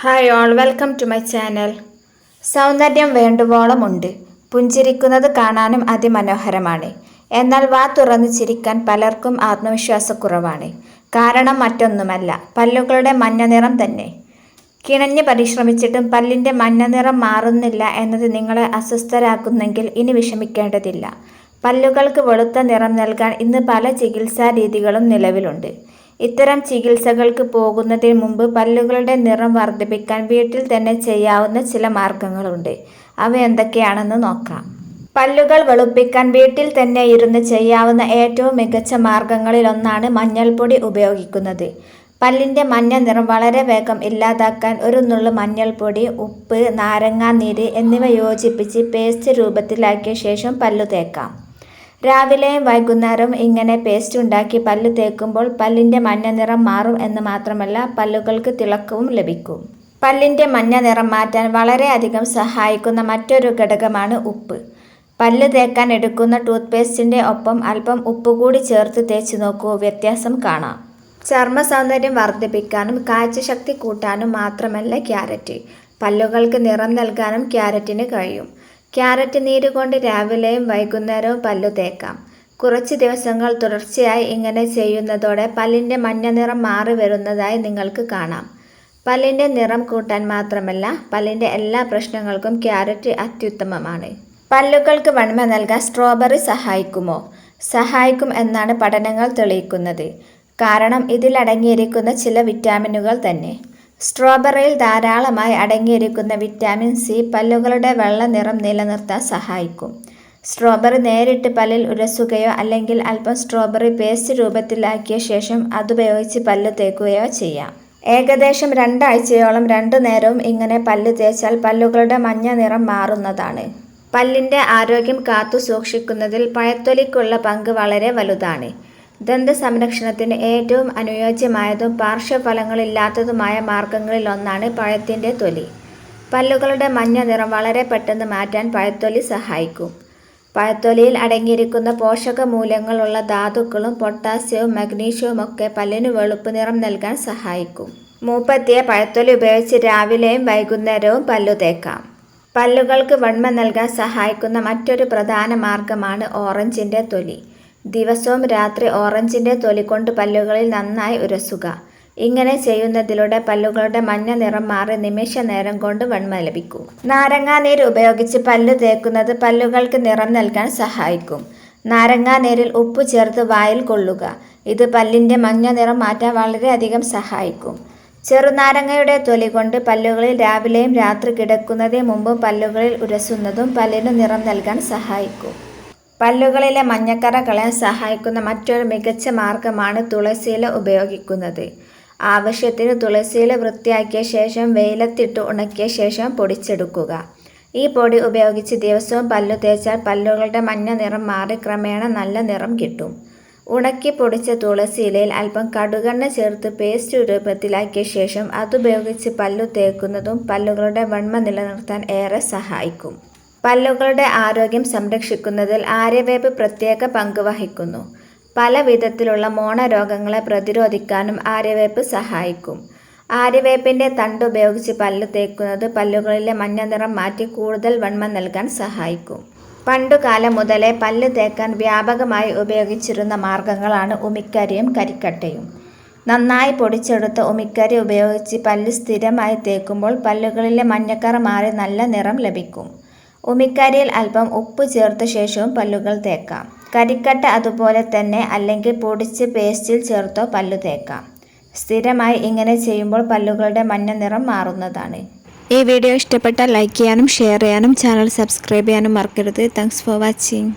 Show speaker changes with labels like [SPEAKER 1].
[SPEAKER 1] Hi all welcome to my channel സൗന്ദര്യം വേണ്ടുവോളമുണ്ട്. പുഞ്ചിരിക്കുന്നത് കാണാനും അതിമനോഹരമാണ്. എന്നാൽ വാ തുറന്ന് ചിരിക്കാൻ പലർക്കും ആത്മവിശ്വാസക്കുറവാണ്. കാരണം മറ്റൊന്നുമല്ല പല്ലുകളുടെ മഞ്ഞ നിറം തന്നെ. കിണഞ്ഞ് പരിശ്രമിച്ചിട്ടും പല്ലിന്റെ മഞ്ഞ നിറം മാറുന്നില്ല എന്നത് നിങ്ങളെ അസ്വസ്ഥരാക്കുന്നെങ്കിൽ ഇനി വിഷമിക്കേണ്ടതില്ല. പല്ലുകൾക്ക് വെളുത്ത നിറം നൽകാൻ ഇന്ന് പല ചികിത്സാ രീതികളും നിലവിലുണ്ട്. ഇത്തരം ചികിത്സകൾക്ക് പോകുന്നതിന് മുമ്പ് പല്ലുകളുടെ നിറം വർദ്ധിപ്പിക്കാൻ വീട്ടിൽ തന്നെ ചെയ്യാവുന്ന ചില മാർഗങ്ങളുണ്ട്. അവ എന്തൊക്കെയാണെന്ന് നോക്കാം. പല്ലുകൾ വെളുപ്പിക്കാൻ വീട്ടിൽ തന്നെ ഇരുന്ന് ചെയ്യാവുന്ന ഏറ്റവും മികച്ച മാർഗങ്ങളിലൊന്നാണ് മഞ്ഞൾപ്പൊടി ഉപയോഗിക്കുന്നത്. പല്ലിന്റെ മഞ്ഞ നിറം വളരെ വേഗം ഇല്ലാതാക്കാൻ ഒരു നുള്ളു മഞ്ഞൾപ്പൊടി ഉപ്പ് നാരങ്ങാനീര് എന്നിവ യോജിപ്പിച്ച് പേസ്റ്റ് രൂപത്തിലാക്കിയ ശേഷം പല്ലു തേക്കാം. രാവിലെയും വൈകുന്നേരവും ഇങ്ങനെ പേസ്റ്റ് ഉണ്ടാക്കി പല്ല് തേക്കുമ്പോൾ പല്ലിന്റെ മഞ്ഞ നിറം മാറും എന്ന് മാത്രമല്ല പല്ലുകൾക്ക് തിളക്കവും ലഭിക്കും. പല്ലിന്റെ മഞ്ഞ നിറം മാറ്റാൻ വളരെയധികം സഹായിക്കുന്ന മറ്റൊരു ഘടകമാണ് ഉപ്പ്. പല്ല് തേക്കാൻ എടുക്കുന്ന ടൂത്ത് പേസ്റ്റിന്റെ ഒപ്പം അല്പം ഉപ്പ് കൂടി ചേർത്ത് തേച്ച് നോക്കൂ വ്യത്യാസം കാണാം. ചർമ്മ സൗന്ദര്യം വർദ്ധിപ്പിക്കാനും കാഴ്ചശക്തി കൂട്ടാനും മാത്രമല്ല ക്യാരറ്റ്. പല്ലുകൾക്ക് നിറം നൽകാനും ക്യാരറ്റിന് കഴിയും. ക്യാരറ്റ് നീര് കൊണ്ട് രാവിലെയും വൈകുന്നേരവും പല്ലു തേക്കാം. കുറച്ച് ദിവസങ്ങൾ തുടർച്ചയായി ഇങ്ങനെ ചെയ്യുന്നതോടെ പല്ലിന്റെ മഞ്ഞ നിറം മാറി വരുന്നതായി നിങ്ങൾക്ക് കാണാം. പല്ലിന്റെ നിറം കൂട്ടാൻ മാത്രമല്ല പല്ലിന്റെ എല്ലാ പ്രശ്നങ്ങൾക്കും ക്യാരറ്റ് അത്യുത്തമമാണ്. പല്ലുകൾക്ക് വണ്മ നൽകാൻ സ്ട്രോബെറി സഹായിക്കുമോ? സഹായിക്കും എന്നാണ് പഠനങ്ങൾ തെളിയിക്കുന്നത്. കാരണം ഇതിലടങ്ങിയിരിക്കുന്ന ചില വിറ്റാമിനുകൾ തന്നെ. സ്ട്രോബെറിയിൽ ധാരാളമായി അടങ്ങിയിരിക്കുന്ന വിറ്റാമിൻ സി പല്ലുകളുടെ വെള്ള നിറം നിലനിർത്താൻ സഹായിക്കും. സ്ട്രോബെറി നേരിട്ട് പല്ലിൽ ഉരസുകയോ അല്ലെങ്കിൽ അല്പം സ്ട്രോബെറി പേസ്റ്റ് രൂപത്തിലാക്കിയ ശേഷം അതുപയോഗിച്ച് പല്ല് തേക്കുകയോ ചെയ്യാം. ഏകദേശം രണ്ടാഴ്ചയോളം രണ്ടു നേരവും ഇങ്ങനെ പല്ല് തേച്ചാൽ പല്ലുകളുടെ മഞ്ഞ നിറം മാറുന്നതാണ്. പല്ലിന്റെ ആരോഗ്യം കാത്തു സൂക്ഷിക്കുന്നതിൽ പഴത്തൊലിക്കുള്ള പങ്ക് വളരെ വലുതാണ്. ദന്ത സംരക്ഷണത്തിന് ഏറ്റവും അനുയോജ്യമായതും പാർശ്വഫലങ്ങളില്ലാത്തതുമായ മാർഗങ്ങളിലൊന്നാണ് പഴത്തിന്റെ തൊലി. പല്ലുകളുടെ മഞ്ഞ നിറം വളരെ പെട്ടെന്ന് മാറ്റാൻ പഴത്തൊലി സഹായിക്കും. പഴത്തൊലിയിൽ അടങ്ങിയിരിക്കുന്ന പോഷക മൂല്യങ്ങളുള്ള ധാതുക്കളും പൊട്ടാസ്യവും മഗ്നീഷ്യവും ഒക്കെ പല്ലിന് വെളുപ്പ് നിറം നൽകാൻ സഹായിക്കും. മൂപ്പത്തിയ പഴത്തൊലി ഉപയോഗിച്ച് രാവിലെയും വൈകുന്നേരവും പല്ലു തേക്കാം. പല്ലുകൾക്ക് വെണ്മ നൽകാൻ സഹായിക്കുന്ന മറ്റൊരു പ്രധാന മാർഗമാണ് ഓറഞ്ചിന്റെ തൊലി. ദിവസവും രാത്രി ഓറഞ്ചിന്റെ തൊലിക്കൊണ്ട് പല്ലുകളിൽ നന്നായി ഉരസുക. ഇങ്ങനെ ചെയ്യുന്നതിലൂടെ പല്ലുകളുടെ മഞ്ഞ നിറം മാറി നിമിഷ നേരം കൊണ്ട് വെണ്മ ലഭിക്കും. നാരങ്ങാനീര് ഉപയോഗിച്ച് പല്ല് തേക്കുന്നത് പല്ലുകൾക്ക് നിറം നൽകാൻ സഹായിക്കും. നാരങ്ങാനീരിൽ ഉപ്പ് ചേർത്ത് വായിൽ കൊള്ളുക. ഇത് പല്ലിന്റെ മഞ്ഞ നിറം മാറ്റാൻ വളരെയധികം സഹായിക്കും. ചെറുനാരങ്ങയുടെ തൊലി കൊണ്ട് പല്ലുകളിൽ രാവിലെയും രാത്രി കിടക്കുന്നതിന് മുമ്പും പല്ലുകളിൽ ഉരസുന്നതും പല്ലിന് നിറം നൽകാൻ സഹായിക്കും. പല്ലുകളിലെ മഞ്ഞക്കറ കളയാൻ സഹായിക്കുന്ന മറ്റൊരു മികച്ച മാർഗമാണ് തുളസിയില ഉപയോഗിക്കുന്നത്. ആവശ്യത്തിന് തുളസിയില വൃത്തിയാക്കിയ ശേഷം വെയിലത്തിട്ട് ഉണക്കിയ ശേഷം പൊടിച്ചെടുക്കുക. ഈ പൊടി ഉപയോഗിച്ച് ദിവസവും പല്ലു തേച്ചാൽ പല്ലുകളുടെ മഞ്ഞ നിറം മാറി ക്രമേണ നല്ല നിറം കിട്ടും. ഉണക്കി പൊടിച്ച തുളസിയിലയിൽ അല്പം കടുകെണ്ണ ചേർത്ത് പേസ്റ്റ് രൂപത്തിലാക്കിയ ശേഷം അതുപയോഗിച്ച് പല്ലു തേക്കുന്നതും പല്ലുകളുടെ വണ്മ നിലനിർത്താൻ ഏറെ സഹായിക്കും. പല്ലുകളുടെ ആരോഗ്യം സംരക്ഷിക്കുന്നതിൽ ആര്യവേപ്പ് പ്രത്യേക പങ്ക് വഹിക്കുന്നു. പല വിധത്തിലുള്ള മോണരോഗങ്ങളെ പ്രതിരോധിക്കാനും ആര്യവേപ്പ് സഹായിക്കും. ആര്യവേപ്പിന്റെ തണ്ട് ഉപയോഗിച്ച് പല്ല് തേക്കുന്നത് പല്ലുകളിലെ മഞ്ഞ നിറം മാറ്റി കൂടുതൽ വണ്മ നൽകാൻ സഹായിക്കും. പണ്ടുകാലം മുതലേ പല്ല് തേക്കാൻ വ്യാപകമായി ഉപയോഗിച്ചിരുന്ന മാർഗങ്ങളാണ് ഉമിക്കരിയും കരിക്കട്ടയും. നന്നായി പൊടിച്ചെടുത്ത ഉമിക്കരി ഉപയോഗിച്ച് പല്ല് സ്ഥിരമായി തേക്കുമ്പോൾ പല്ലുകളിലെ മഞ്ഞക്കറ മാറി നല്ല നിറം ലഭിക്കും. ഉമിക്കരിയിൽ അല്പം ഉപ്പ് ചേർത്ത ശേഷവും പല്ലുകൾ തേക്കാം. കരിക്കട്ട അതുപോലെ തന്നെ അല്ലെങ്കിൽ പൊടിച്ച് പേസ്റ്റിൽ ചേർത്തോ പല്ലു തേക്കാം. സ്ഥിരമായി ഇങ്ങനെ ചെയ്യുമ്പോൾ പല്ലുകളുടെ മഞ്ഞ നിറം മാറുന്നതാണ്. ഈ വീഡിയോ ഇഷ്ടപ്പെട്ടാൽ ലൈക്ക് ചെയ്യാനും ഷെയർ ചെയ്യാനും ചാനൽ സബ്സ്ക്രൈബ് ചെയ്യാനും മറക്കരുത്. Thanks for watching.